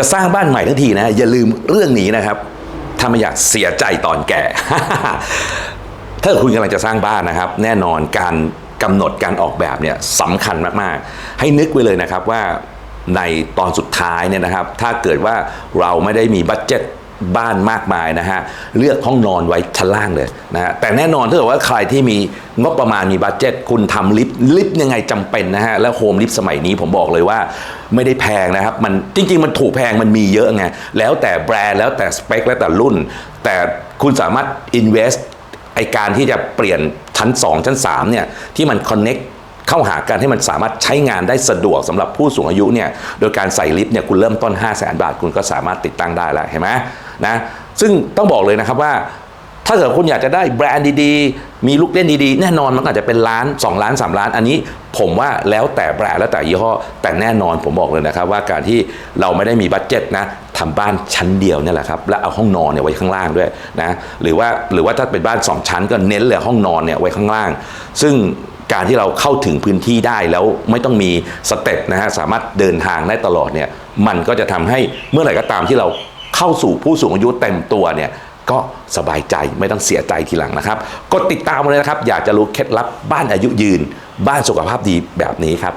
จะสร้างบ้านใหม่ทั้งทีนะ อย่าลืมเรื่องนี้นะครับถ้าไม่อยากเสียใจตอนแก่ ถ้าคุณกำลังจะสร้างบ้านนะครับ แน่นอนการกำหนดการออกแบบเนี่ยสำคัญมากๆ ให้นึกไว้เลยนะครับว่าในตอนสุดท้ายเนี่ยนะครับ ถ้าเกิดว่าเราไม่ได้มีบัตเจ็ต บ้านมากมายนะฮะ เลือกห้องนอนไว้ชั้นล่างเลยนะฮะแต่แน่นอนถ้าเกิดว่าใครที่มีงบประมาณมีบัตเจ็ตคุณทำลิฟต์ลิฟต์ยังไงจำเป็นนะฮะ แล้วโฮมลิฟต์สมัยนี้ผมบอกเลยว่าไม่ได้แพงนะครับ มันจริง ๆ มันถูกแพงมันมีเยอะไง แล้วแต่แบรนด์แล้วแต่สเปคแล้วแต่รุ่น แต่คุณสามารถ invest ไอการที่จะเปลี่ยนชั้น 2 ชั้น3เนี่ยที่มัน connect เข้าหากันให้มันสามารถใช้งานได้สะดวกสำหรับผู้สูงอายุเนี่ยโดยการใส่ลิฟต์เนี่ยคุณเริ่มต้น 5 0 0แสนบาทคุณก็สามารถติดตั้งได้แล้วเห็นไหมนะซึ่งต้องบอกเลยนะครับว่าถ้าเกิดคุณอยากจะได้แบรนด์ดีๆ มีลูกเล่นดีๆ แน่นอนมันอาจจะเป็นล้าน 2 ล้าน 3 ล้าน อันนี้ผมว่าแล้วแต่แบรนด์แล้วแต่ยี่ห้อ แต่แน่นอนผมบอกเลยนะครับ ว่าการที่เราไม่ได้มีบัตเจ็ตนะทำบ้านชั้นเดียวเนี่ยแหละครับ และเอาห้องนอนเนี่ยไว้ข้างล่างด้วยนะหรือว่าหรือว่าถ้าเป็นบ้าน 2 ชั้นก็เน้นเลยห้องนอนเนี่ยไว้ข้างล่าง ซึ่ง การที่เราเข้าถึงพื้นที่ได้แล้วไม่ต้องมีสเต็ปนะฮะสามารถเดินทางได้ตลอดเนี่ยมันก็จะทำให้เมื่อไหร่ก็ตามที่เราเข้าสู่ผู้สูงอายุเต็มตัวเนี่ยก็สบายใจไม่ต้องเสียใจทีหลังนะครับ กดติดตามมาเลยนะครับ อยากจะรู้เคล็ดลับบ้านอายุยืน บ้านสุขภาพดีแบบนี้ครับ